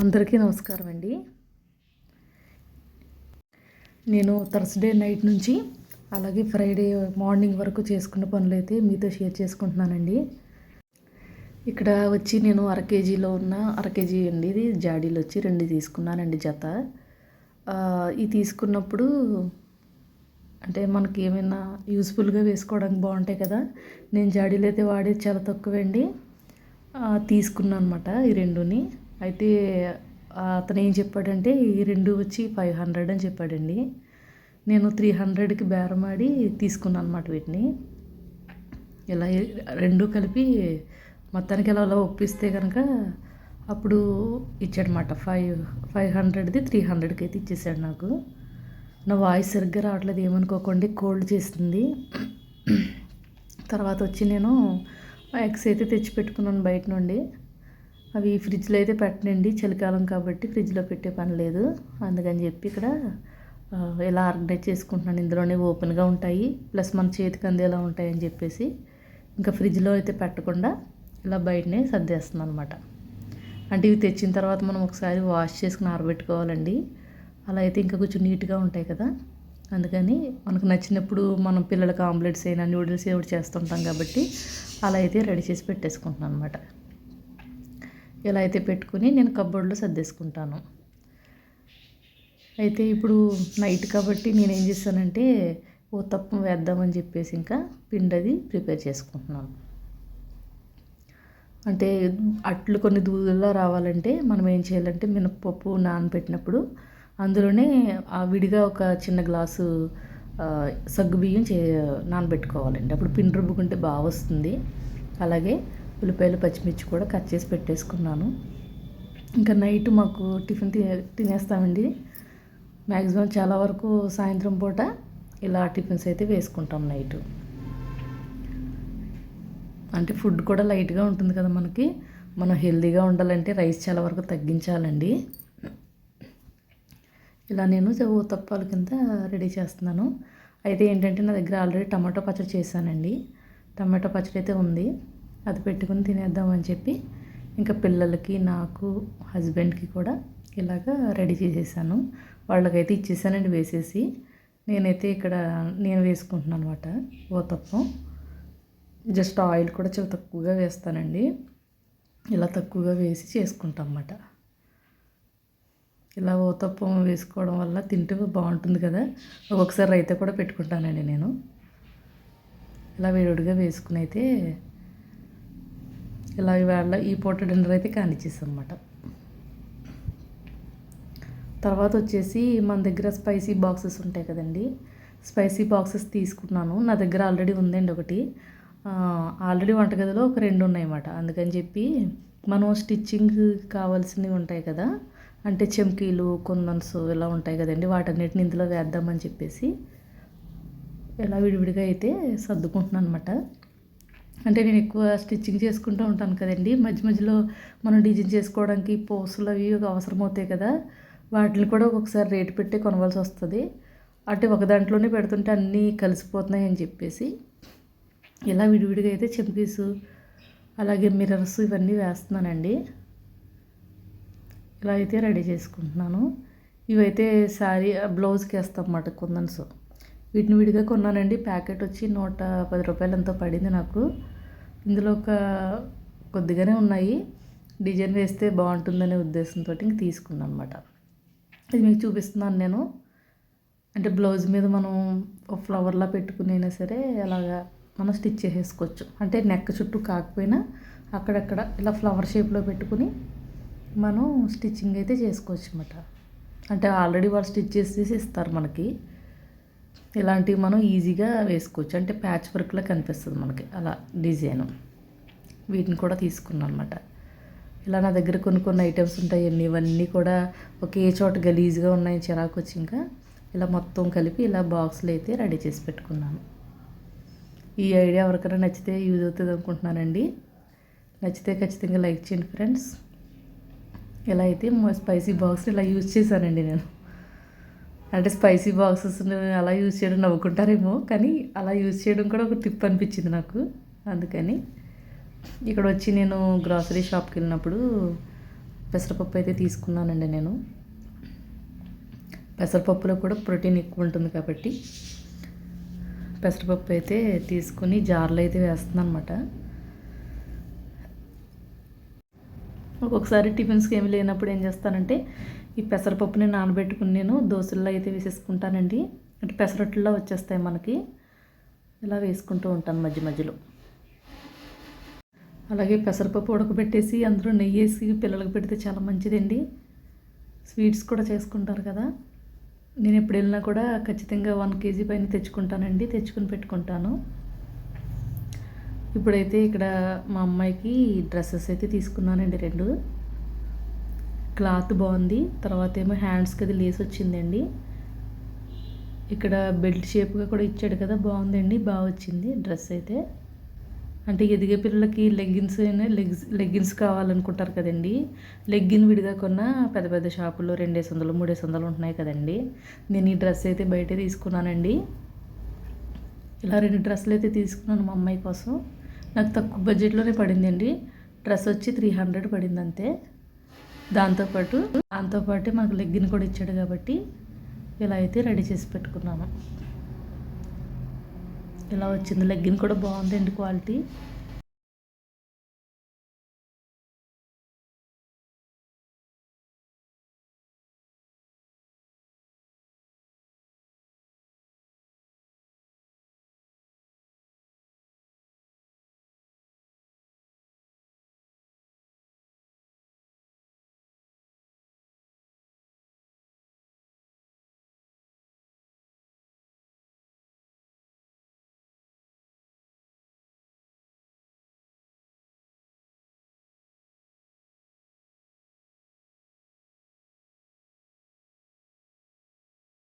అందరికీ నమస్కారం అండి. నేను థర్స్డే నైట్ నుంచి అలాగే ఫ్రైడే మార్నింగ్ వరకు చేసుకున్న పనులు అయితే మీతో షేర్ చేసుకుంటున్నానండి. ఇక్కడ వచ్చి నేను అర కేజీలో ఉన్న అర కేజీ అండి ఇది జాడీలు వచ్చి రెండు తీసుకున్నానండి జత. ఇది ఈ తీసుకున్నప్పుడు అంటే మనకి ఏమైనా యూస్ఫుల్గా వేసుకోవడానికి బాగుంటాయి కదా. నేను జాడీలు అయితే వాడేది చాలా తక్కువండి. తీసుకున్నాను అనమాట ఈ రెండుని. అయితే అతను ఏం చెప్పాడంటే ఈ రెండు వచ్చి ఫైవ్ హండ్రెడ్ అని చెప్పాడండి. నేను త్రీ హండ్రెడ్కి బేరమాడి తీసుకున్నాను అనమాట వీటిని. ఇలా రెండు కలిపి మొత్తానికి ఇలా అలా ఒప్పిస్తే కనుక అప్పుడు ఇచ్చాడనమాట ఫైవ్ ఫైవ్ హండ్రెడ్ది త్రీ హండ్రెడ్కి అయితే ఇచ్చేసాడు నాకు. నా వాయిస్ సరిగ్గా రావట్లేదు ఏమనుకోకండి కోల్డ్ చేస్తుంది. తర్వాత వచ్చి నేను ఎగ్స్ అయితే తెచ్చి పెట్టుకున్నాను బయట నుండి. అవి ఫ్రిడ్జ్లో అయితే పెట్టనండి. చలికాలం కాబట్టి ఫ్రిడ్జ్లో పెట్టే పని లేదు. అందుకని చెప్పి ఇక్కడ ఇలా ఆర్గనైజ్ చేసుకుంటున్నాను ఇందులోనే ఓపెన్గా ఉంటాయి. ప్లస్ మన చేతికి అందేలా ఉంటాయని చెప్పేసి ఇంకా ఫ్రిడ్జ్లో అయితే పెట్టకుండా ఇలా బయటనే సర్దేస్తున్నాను అనమాట అంటే ఇవి తెచ్చిన తర్వాత మనం ఒకసారి వాష్ చేసుకుని ఆరబెట్టుకోవాలండి. అలా అయితే ఇంకా కొంచెం నీట్గా ఉంటాయి కదా. అందుకని మనకు నచ్చినప్పుడు మనం పిల్లలకు ఆమ్లెట్స్ అయినా నూడిల్స్ ఏమిటి చేస్తుంటాం కాబట్టి అలా అయితే రెడీ చేసి పెట్టేసుకుంటున్నాను అనమాట ఇలా అయితే పెట్టుకుని నేను కబోర్డ్లో సర్దేసుకుంటాను. అయితే ఇప్పుడు నైట్ కాబట్టి నేను ఏం చేస్తానంటే ఓ తప్పం వేద్దామని చెప్పేసి ఇంకా పిండి అది ప్రిపేర్ చేసుకుంటున్నాను. అంటే అట్లు కొన్ని దూదుల్లో రావాలంటే మనం ఏం చేయాలంటే మినపప్పు నానబెట్టినప్పుడు అందులోనే ఆ విడిగా ఒక చిన్న గ్లాసు సగ్గు సగ్గుబియ్యం చే నానబెట్టుకోవాలండి. అప్పుడు పిండి రుబ్బుకుంటే బాగా వస్తుంది అలాగే ఉల్లిపాయలు పచ్చిమిర్చి కూడా కట్ చేసి పెట్టేసుకున్నాను. ఇంకా నైట్ మాకు టిఫిన్ తినే తినేస్తామండి. మ్యాక్సిమం చాలా వరకు సాయంత్రం పూట ఇలా టిఫిన్స్ అయితే వేసుకుంటాం నైట్. అంటే ఫుడ్ కూడా లైట్గా ఉంటుంది కదా మనకి. మనం హెల్దీగా ఉండాలంటే రైస్ చాలా వరకు తగ్గించాలండి. ఇలా నేను ఓ తప్పాల కింద రెడీ చేస్తున్నాను. అయితే ఏంటంటే నా దగ్గర ఆల్రెడీ టమాటో పచ్చడి చేశానండి. టమాటో పచ్చడి అయితే ఉంది. అది పెట్టుకుని తినేద్దామని చెప్పి ఇంకా పిల్లలకి నాకు హస్బెండ్కి కూడా ఇలాగా రెడీ చేసేసాను. వాళ్ళకైతే ఇచ్చేసానండి వేసేసి. నేనైతే ఇక్కడ నేను వేసుకుంటున్నాను అనమాట ఓ జస్ట్ ఆయిల్ కూడా చాలా తక్కువగా వేస్తానండి. ఇలా తక్కువగా వేసి చేసుకుంటాం అన్నమాట. ఇలా ఓతప్పం వేసుకోవడం వల్ల తింటే బాగుంటుంది కదా. ఒక్కొక్కసారి రైతా కూడా పెట్టుకుంటానండి నేను. ఇలా వేడిగా వేసుకుని అయితే ఇలా ఇవాళ ఈ పూట డిన్నర్ అయితే కానిచ్చేసాం అనమాట తర్వాత వచ్చేసి మన దగ్గర స్పైసీ బాక్సెస్ ఉంటాయి కదండి. స్పైసీ బాక్సెస్ తీసుకున్నాను. నా దగ్గర ఆల్రెడీ ఉందండి ఒకటి. ఆల్రెడీ వంటగదిలో ఒక రెండు ఉన్నాయన్నమాట. అందుకని చెప్పి మనం స్టిచ్చింగ్ కావాల్సినవి ఉంటాయి కదా. అంటే చెమ్కీలు కుందన్స్ ఇలా ఉంటాయి కదండి. వాటన్నిటిని ఇందులో వేద్దామని చెప్పేసి ఇలా విడివిడిగా అయితే సర్దుకుంటున్నాను అనమాట అంటే నేను ఎక్కువ స్టిచ్చింగ్ చేసుకుంటూ ఉంటాను కదండి. మధ్య మధ్యలో మనం డిజైన్ చేసుకోవడానికి పోస్టులు అవి అవసరం అవుతాయి కదా. వాటిని కూడా ఒక్కొక్కసారి రేటు పెట్టి కొనవలసి వస్తుంది. అంటే ఒక దాంట్లోనే పెడుతుంటే అన్నీ కలిసిపోతున్నాయి అని చెప్పేసి. ఇలా విడివిడిగా అయితే చెంపీసు అలాగే మిర్రర్స్ ఇవన్నీ వేస్తున్నానండి. ఇలా అయితే రెడీ చేసుకుంటున్నాను. ఇవైతే శారీ బ్లౌజ్కి వేస్తాం అన్నమాట కుందన్స్. వీటిని విడిగా కొన్నానండి. ప్యాకెట్ వచ్చి నూట పది రూపాయలు ఎంతో పడింది నాకు. ఇందులో ఒక కొద్దిగానే ఉన్నాయి. డిజైన్ వేస్తే బాగుంటుందనే ఉద్దేశంతో ఇంక తీసుకున్నాను అనమాట ఇది మీకు చూపిస్తున్నాను నేను. అంటే బ్లౌజ్ మీద మనం ఒక ఫ్లవర్లా పెట్టుకుని అయినా సరే అలాగా మనం స్టిచ్ చేసేసుకోవచ్చు. అంటే నెక్ చుట్టూ కాకపోయినా అక్కడక్కడ ఇలా ఫ్లవర్ షేప్లో పెట్టుకుని మనం స్టిచ్చింగ్ అయితే చేసుకోవచ్చు అనమాట అంటే ఆల్రెడీ వాళ్ళు స్టిచ్ చేసేసి ఇస్తారు మనకి. ఇలాంటివి మనం ఈజీగా వేసుకోవచ్చు. అంటే ప్యాచ్ వర్క్లో కనిపిస్తుంది మనకి. అలా డిజైన్. వీటిని కూడా తీసుకున్నాను అనమాట ఇలా నా దగ్గర కొన్ని కొన్ని ఐటమ్స్ ఉంటాయి. అన్నీ ఇవన్నీ కూడా ఒకే చోట గలీజ్గా ఉన్నాయి. చిరాకు వచ్చి ఇంకా ఇలా మొత్తం కలిపి ఇలా బాక్స్లో అయితే రెడీ చేసి పెట్టుకున్నాను. ఈ ఐడియా ఎవరికైనా నచ్చితే యూజ్ అవుతుంది అనుకుంటున్నానండి. నచ్చితే ఖచ్చితంగా లైక్ చేయండి ఫ్రెండ్స్. ఇలా అయితే స్పైసీ బాక్స్ ఇలా యూజ్ చేశానండి నేను. అంటే స్పైసీ బాక్సెస్ అలా యూజ్ చేయడం నవ్వుకుంటారేమో కానీ అలా యూజ్ చేయడం కూడా ఒక టిప్ అనిపించింది నాకు. అందుకని ఇక్కడ వచ్చి నేను గ్రాసరీ షాప్కి వెళ్ళినప్పుడు పెసరపప్పు అయితే తీసుకున్నానండి నేను. పెసరపప్పులో కూడా ప్రోటీన్ ఎక్కువ ఉంటుంది కాబట్టి పెసరపప్పు అయితే తీసుకుని జార్లో అయితే వేస్తున్నాను అనమాట ఒక్కొక్కసారి టిఫిన్స్కి ఏమి లేనప్పుడు ఏం చేస్తానంటే ఈ పెసరపప్పుని నానబెట్టుకుని నేను దోశల్లో అయితే వేసేసుకుంటానండి. అంటే పెసరట్లో వచ్చేస్తాయి మనకి. ఇలా వేసుకుంటూ ఉంటాను మధ్య మధ్యలో. అలాగే పెసరపప్పు ఉడకబెట్టేసి అందులో నెయ్యి వేసి పిల్లలకు పెడితే చాలా మంచిదండి. స్వీట్స్ కూడా చేసుకుంటారు కదా. నేను ఎప్పుడు వెళ్ళినా కూడా ఖచ్చితంగా వన్ కేజీ పైన తెచ్చుకుంటానండి. తెచ్చుకుని పెట్టుకుంటాను. ఇప్పుడైతే ఇక్కడ మా అమ్మాయికి డ్రెస్సెస్ అయితే తీసుకున్నానండి రెండు. క్లాత్ బాగుంది. తర్వాత ఏమో హ్యాండ్స్కి అది లేస్ వచ్చిందండి. ఇక్కడ బెల్ట్ షేప్గా కూడా ఇచ్చాడు కదా బాగుందండి బాగా వచ్చింది డ్రెస్ అయితే. అంటే ఎదిగే పిల్లలకి లెగ్గిన్స్ లెగ్స్ లెగ్గిన్స్ కావాలనుకుంటారు కదండి. లెగ్గిన్ విడిగా కొన్న పెద్ద పెద్ద షాపుల్లో రెండేసి వందలు మూడేసి వందలు ఉంటున్నాయి కదండి. నేను ఈ డ్రెస్ అయితే బయటే తీసుకున్నానండి. ఇలా రెండు డ్రెస్సులు అయితే తీసుకున్నాను మా అమ్మాయి కోసం. నాకు తక్కువ బడ్జెట్లోనే పడిందండి. డ్రెస్ వచ్చి త్రీ హండ్రెడ్ పడింది అంతే. దాంతోపాటు దాంతోపాటు మనకు లెగ్గిన్ కూడా ఇచ్చాడు కాబట్టి ఇలా అయితే రెడీ చేసి పెట్టుకున్నాను ఇలా వచ్చింది. లెగ్గిన్ కూడా బాగుందండి క్వాలిటీ.